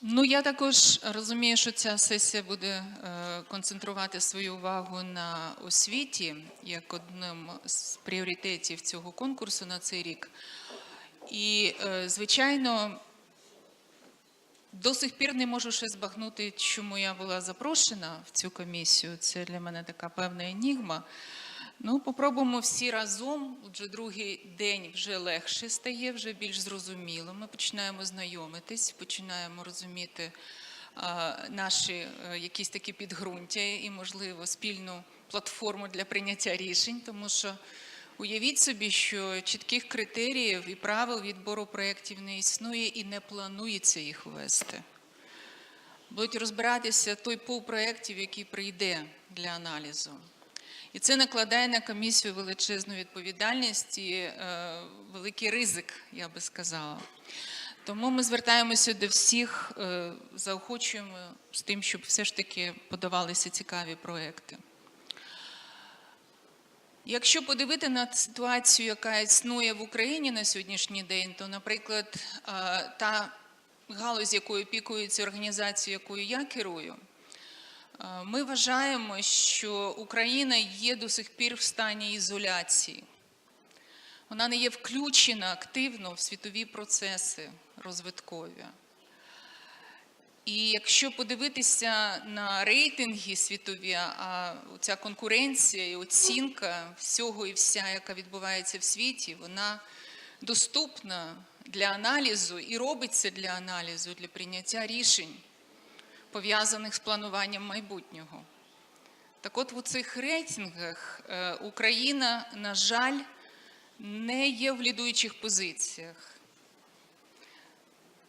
Ну, я також розумію, що ця сесія буде е, концентрувати свою увагу на освіті як одним з пріоритетів цього конкурсу на цей рік. І, е, звичайно, до сих пір не можу ще збагнути, чому я була запрошена в цю комісію. Це для мене така певна енігма. Ну, попробуємо всі разом. Отже, другий день вже легше стає, вже більш зрозуміло. Ми починаємо знайомитись, починаємо розуміти а, наші е, якісь такі підґрунтя і, можливо, спільну платформу для прийняття рішень, тому що уявіть собі, що чітких критеріїв і правил відбору проєктів не існує і не планується їх ввести. Будуть розбиратися той пул проєктів, який прийде для аналізу. І це накладає на комісію величезну відповідальність і е, великий ризик, я би сказала. Тому ми звертаємося до всіх, е, заохочуємо з тим, щоб все ж таки подавалися цікаві проекти. Якщо подивити на ситуацію, яка існує в Україні на сьогоднішній день, то, наприклад, е, та галузь, якою опікується організація, якою я керую, ми вважаємо, що Україна є до сих пір в стані ізоляції. Вона не є включена активно в світові процеси розвиткові. І якщо подивитися на рейтинги світові, а ця конкуренція і оцінка всього і вся, яка відбувається в світі, вона доступна для аналізу і робиться для аналізу, для прийняття рішень, пов'язаних з плануванням майбутнього. Так от у цих рейтингах е, Україна, на жаль, не є в лідуючих позиціях.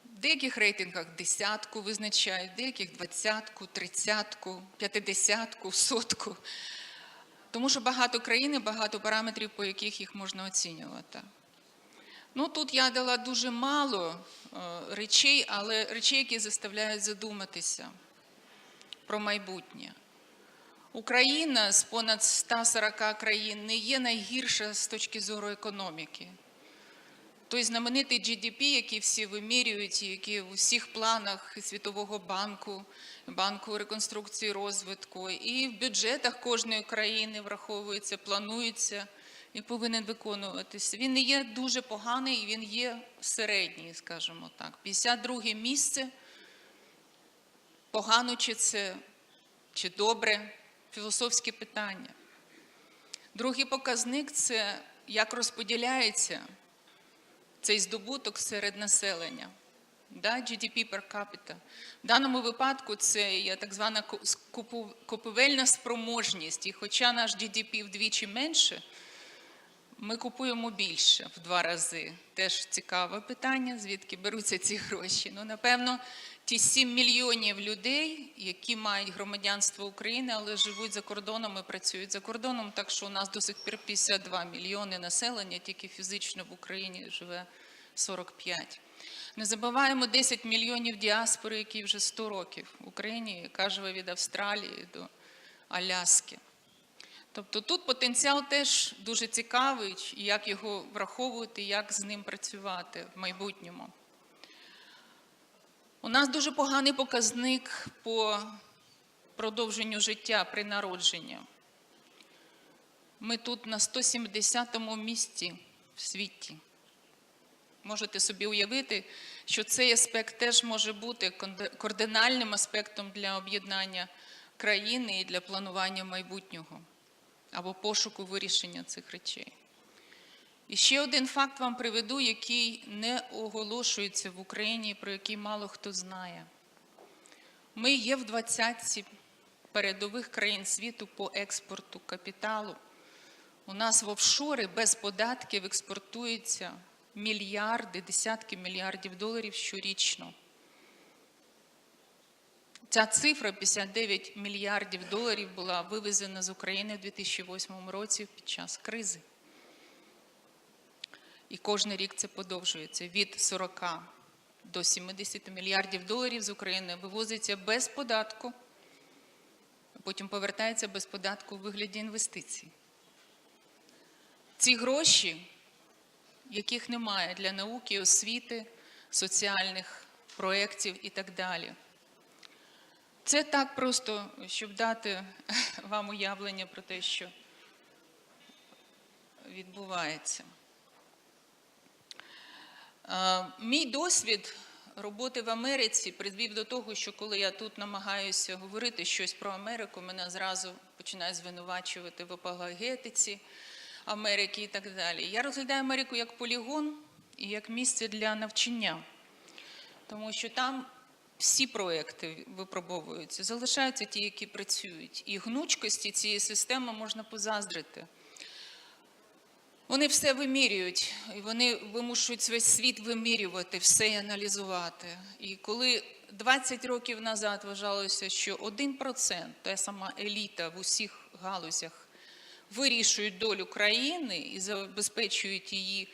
В деяких рейтингах десятку визначають, в деяких двадцятку, тридцятку, п'ятидесятку, сотку. Тому що багато країн і багато параметрів, по яких їх можна оцінювати. Ну, тут я дала дуже мало е, речей, але речей, які заставляють задуматися про майбутнє. Україна з понад 140 країн не є найгірша з точки зору економіки. Той знаменитий GDP, який всі вимірюють, який в усіх планах Світового банку, банку реконструкції розвитку, і в бюджетах кожної країни враховується, планується і повинен виконуватися. Він не є дуже поганий, він є середній, скажімо так. 52 місце. Погано чи це, чи добре, філософське питання. Другий показник це як розподіляється цей здобуток серед населення. Да, GDP per capita. В даному випадку це є так звана купівельна спроможність. І хоча наш GDP вдвічі менше, ми купуємо більше в два рази. Теж цікаве питання, звідки беруться ці гроші. Ну, напевно, ті 7 мільйонів людей, які мають громадянство України, але живуть за кордоном і працюють за кордоном, так що у нас до сих пір 52 мільйони населення, тільки фізично в Україні живе 45. Не забуваємо 10 мільйонів діаспори, які вже 100 років в Україні, яка живе від Австралії до Аляски. Тобто тут потенціал теж дуже цікавий, і як його враховувати, як з ним працювати в майбутньому. У нас дуже поганий показник по продовженню життя при народженні. Ми тут на 170-му місці в світі. Можете собі уявити, що цей аспект теж може бути кардинальним аспектом для об'єднання країни і для планування майбутнього або пошуку вирішення цих речей. І ще один факт вам приведу, який не оголошується в Україні, про який мало хто знає. Ми є в двадцятці передових країн світу по експорту капіталу. У нас в офшори без податків експортуються мільярди, десятки мільярдів доларів щорічно. Ця цифра 59 мільярдів доларів була вивезена з України в 2008 році під час кризи. І кожен рік це подовжується від 40 до 70 мільярдів доларів з України вивозиться без податку, а потім повертається без податку у вигляді інвестицій. Ці гроші, яких немає для науки, освіти, соціальних проєктів і так далі. Це так просто, щоб дати вам уявлення про те, що відбувається. Е, Мій досвід роботи в Америці призвів до того, що коли я тут намагаюся говорити щось про Америку, мене зразу починають звинувачувати в апологетиці Америки і так далі. Я розглядаю Америку як полігон і як місце для навчання, тому що там всі проекти випробовуються, залишаються ті, які працюють. І гнучкості цієї системи можна позаздрити. Вони все вимірюють, і вони вимушують весь світ вимірювати, все аналізувати. І коли 20 років назад вважалося, що 1%, та сама еліта в усіх галузях, вирішують долю країни і забезпечують її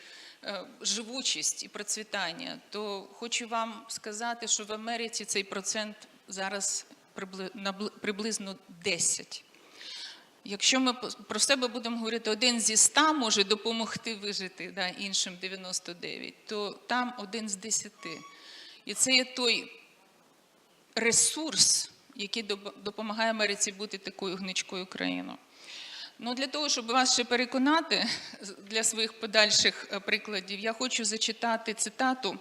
е, живучість і процвітання, то хочу вам сказати, що в Америці цей процент зараз приблизно 10. Якщо ми про себе будемо говорити, один зі ста може допомогти вижити да, іншим 99, то там один з десяти. І це є той ресурс, який допомагає Америці бути такою гничкою країною. Ну, для того, щоб вас ще переконати для своїх подальших е, прикладів, я хочу зачитати цитату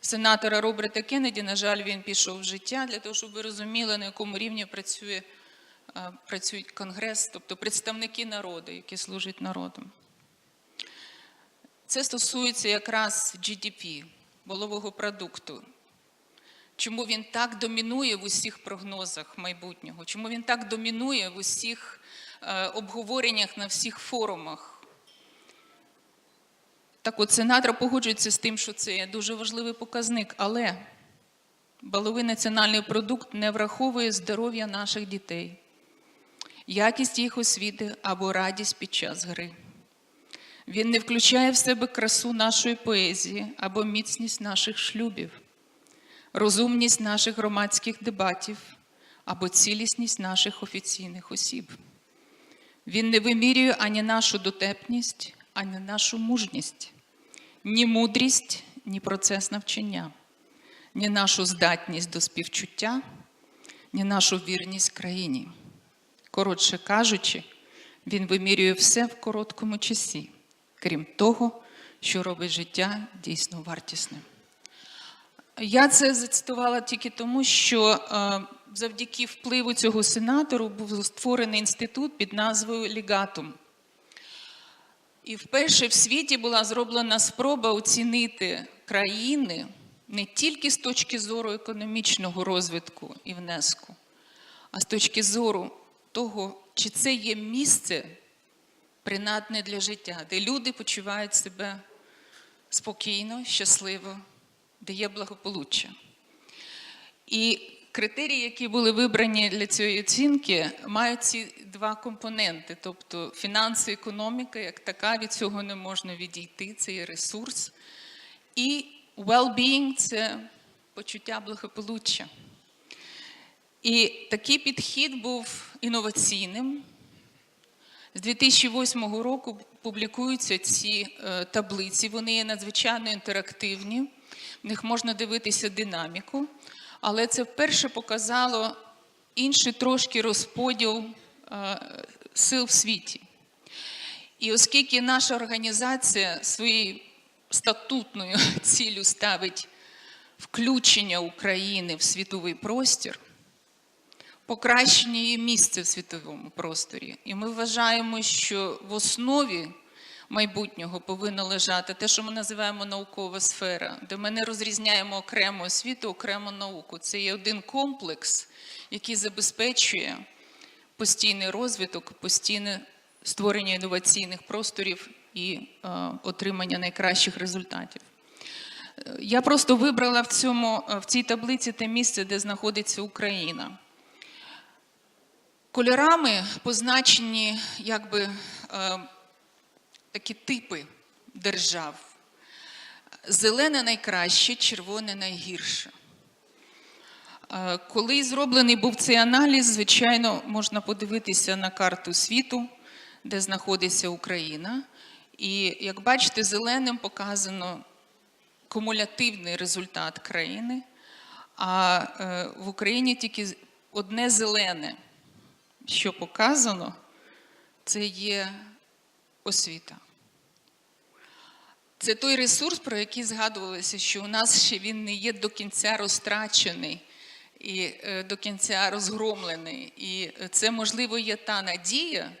сенатора Роберта Кеннеді. На жаль, він пішов в життя для того, щоб ви розуміли, на якому рівні працює, е, працює Конгрес, тобто представники народу, які служать народом. Це стосується якраз GDP, волового продукту. Чому він так домінує в усіх прогнозах майбутнього? Чому він так домінує в усіх е, обговореннях на всіх форумах? Так от сенатор погоджується з тим, що це дуже важливий показник, але баловий національний продукт не враховує здоров'я наших дітей, якість їх освіти або радість під час гри. Він не включає в себе красу нашої поезії або міцність наших шлюбів, розумність наших громадських дебатів або цілісність наших офіційних осіб. Він не вимірює ані нашу дотепність, ані нашу мужність, ні мудрість, ні процес навчання, ні нашу здатність до співчуття, ні нашу вірність країні. Коротше кажучи, він вимірює все в короткому часі, крім того, що робить життя дійсно вартісним. Я це зацитувала тільки тому, що е, завдяки впливу цього сенатору був створений інститут під назвою Лігатум. І вперше в світі була зроблена спроба оцінити країни не тільки з точки зору економічного розвитку і внеску, а з точки зору того, чи це є місце принадне для життя, де люди почувають себе спокійно, щасливо, де є благополуччя. І критерії, які були вибрані для цієї оцінки, мають ці два компоненти: тобто фінанси, економіка, як така, від цього не можна відійти, це є ресурс. І well-being – це почуття благополуччя. І такий підхід був інноваційним. З 2008 року публікуються ці е, таблиці. Вони є надзвичайно інтерактивні. В них можна дивитися динаміку, але це вперше показало інший трошки розподіл е, сил в світі. І оскільки наша організація своєю статутною ціллю ставить включення України в світовий простір, покращення її місця в світовому просторі. І ми вважаємо, що в основі майбутнього повинна лежати те, що ми називаємо наукова сфера, де ми не розрізняємо окремо освіту, окремо науку. Це є один комплекс, який забезпечує постійний розвиток, постійне створення інноваційних просторів і е, отримання найкращих результатів. Е, Я просто вибрала в, цьому, е, в цій таблиці те місце, де знаходиться Україна. Кольорами позначені якби е, такі типи держав. Зелене найкраще, червоне найгірше. Е, Коли зроблений був цей аналіз, звичайно, можна подивитися на карту світу, де знаходиться Україна. І як бачите, зеленим показано кумулятивний результат країни, А е, в Україні тільки одне зелене, що показано, це є освіта. Це той ресурс, про який згадувалося, що у нас ще він не є до кінця розтрачений і е, до кінця розгромлений. І це, можливо, є та надія,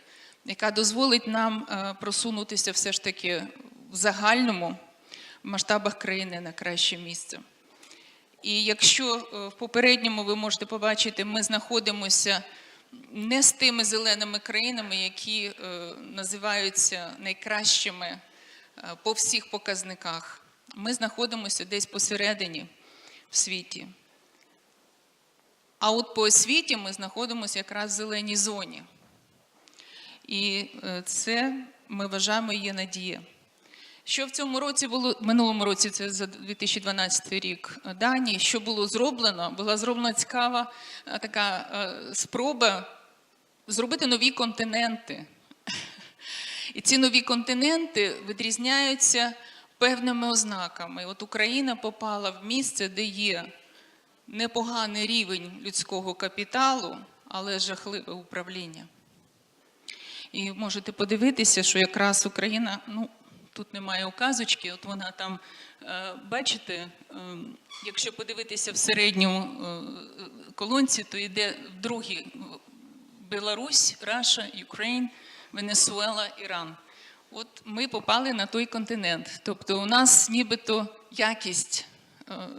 яка дозволить нам е, просунутися все ж таки в загальному в масштабах країни на краще місце. І якщо е, в попередньому ви можете побачити, ми знаходимося не з тими зеленими країнами, які е, називаються найкращими е, по всіх показниках. Ми знаходимося десь посередині в світі. А от по освіті ми знаходимося якраз в зеленій зоні. І е, це ми вважаємо є надія. Що в цьому році було минулому році, це за 2012 рік е, дані, що було зроблено? Була зроблена цікава е, така е, спроба зробити нові континенти. І ці нові континенти відрізняються певними ознаками. От Україна попала в місце, де є непоганий рівень людського капіталу, але жахливе управління. І можете подивитися, що якраз Україна, ну тут немає указочки, от вона там, е, бачите, е, якщо подивитися в середню е, колонці, то йде в другій Білорусь, Раша, Україн, Венесуела, Іран. От ми попали на той континент. Тобто у нас нібито якість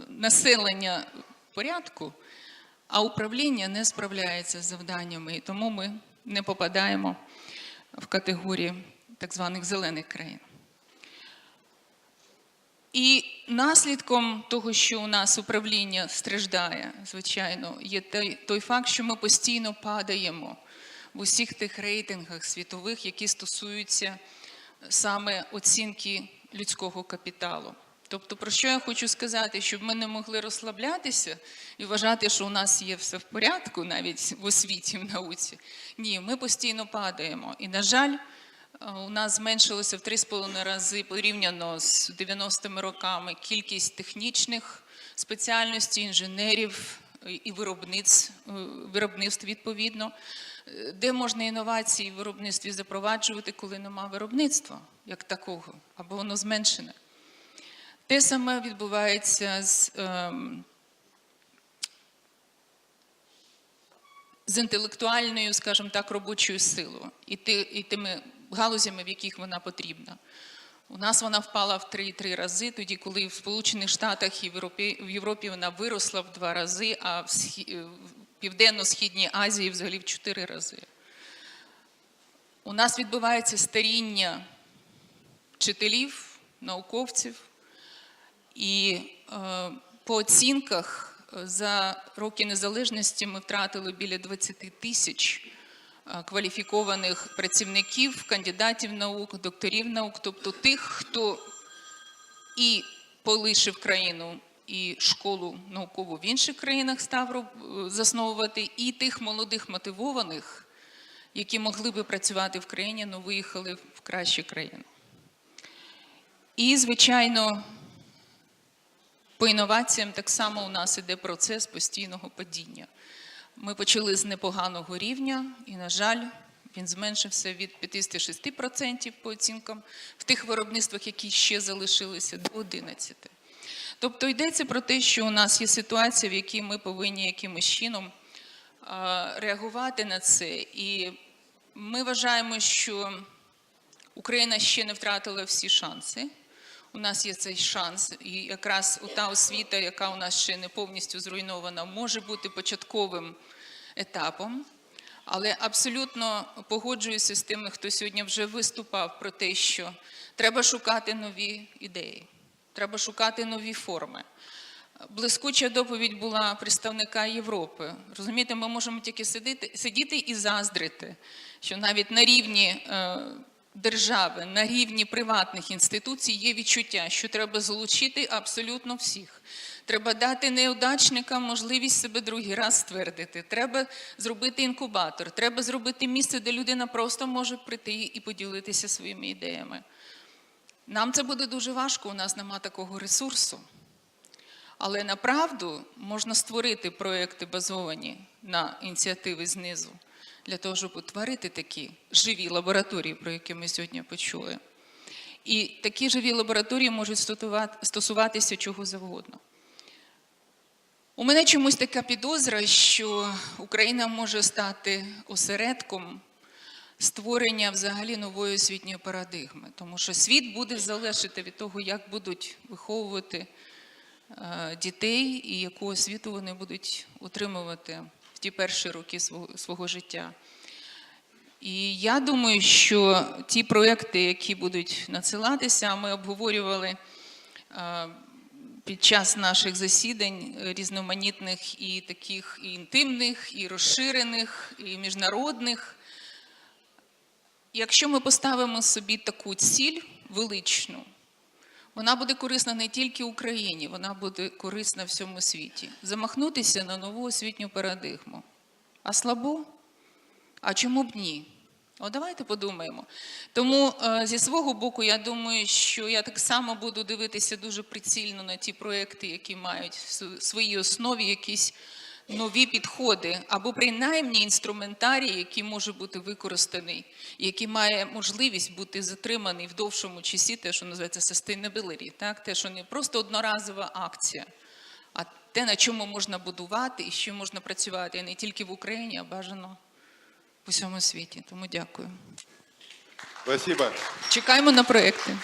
населення порядку, а управління не справляється з завданнями. І тому ми не попадаємо в категорії так званих зелених країн. І наслідком того, що у нас управління страждає, звичайно, є той, факт, що ми постійно падаємо в усіх тих рейтингах світових, які стосуються саме оцінки людського капіталу. Тобто, про що я хочу сказати, щоб ми не могли розслаблятися і вважати, що у нас є все в порядку, навіть в освіті, в науці. Ні, ми постійно падаємо. І, на жаль, у нас зменшилося в 3,5 рази порівняно з 90-ми роками кількість технічних спеціальностей, інженерів е, і виробництв, е, виробництв відповідно. Е, Де можна інновації в виробництві запроваджувати, коли нема виробництва як такого, або воно зменшене? Те саме відбувається з, ем, з інтелектуальною, скажімо так, робочою силою і тими галузями, в яких вона потрібна. У нас вона впала в 3,3 рази, тоді, коли в Сполучених Штатах і в Європі, в Європі вона виросла в 2 рази, а в, Схі- в Південно-Східній Азії взагалі в 4 рази. У нас відбувається старіння вчителів, науковців. І е, по оцінках е, за роки незалежності ми втратили біля 20 тисяч е, кваліфікованих працівників, кандидатів наук, докторів наук, тобто тих, хто і полишив країну, і школу наукову в інших країнах став засновувати, і тих молодих мотивованих, які могли би працювати в країні, але виїхали в кращі країни. І, звичайно, по інноваціям так само у нас іде процес постійного падіння. Ми почали з непоганого рівня, і, на жаль, він зменшився від 56% по оцінкам в тих виробництвах, які ще залишилися, до 11%. Тобто йдеться про те, що у нас є ситуація, в якій ми повинні якимось чином реагувати на це. І ми вважаємо, що Україна ще не втратила всі шанси. У нас є цей шанс, і якраз та освіта, яка у нас ще не повністю зруйнована, може бути початковим етапом. Але абсолютно погоджуюся з тими, хто сьогодні вже виступав про те, що треба шукати нові ідеї, треба шукати нові форми. Блискуча доповідь була представника Європи. Розумієте, ми можемо тільки сидіти, сидіти і заздрити, що навіть на рівні е, держави, на рівні приватних інституцій є відчуття, що треба залучити абсолютно всіх. Треба дати неудачникам можливість себе другий раз ствердити. Треба зробити інкубатор, треба зробити місце, де людина просто може прийти і поділитися своїми ідеями. Нам це буде дуже важко, у нас нема такого ресурсу. Але направду можна створити проекти, базовані на ініціативи знизу, для того, щоб утворити такі живі лабораторії, про які ми сьогодні почули. І такі живі лабораторії можуть стосуватися чого завгодно. У мене чомусь така підозра, що Україна може стати осередком створення взагалі нової освітньої парадигми, тому що світ буде залежати від того, як будуть виховувати е, дітей і яку освіту вони будуть отримувати ті перші роки свого, свого життя. І я думаю, що ті проекти, які будуть надсилатися, ми обговорювали е, під час наших засідань різноманітних і таких і інтимних, і розширених, і міжнародних. Якщо ми поставимо собі таку ціль величну, вона буде корисна не тільки Україні, вона буде корисна всьому світі. Замахнутися на нову освітню парадигму. А слабо? А чому б ні? О, давайте подумаємо. Тому е, зі свого боку, я думаю, що я так само буду дивитися дуже прицільно на ті проекти, які мають в своїй основі якісь нові підходи, або принаймні інструментарій, який може бути використаний, який має можливість бути затриманий в довшому часі, те, що називається sustainability, так? те, що не просто одноразова акція, а те, на чому можна будувати і з чим можна працювати і не тільки в Україні, а бажано в усьому світі. Тому дякую. Спасибо. Чекаємо на проекти.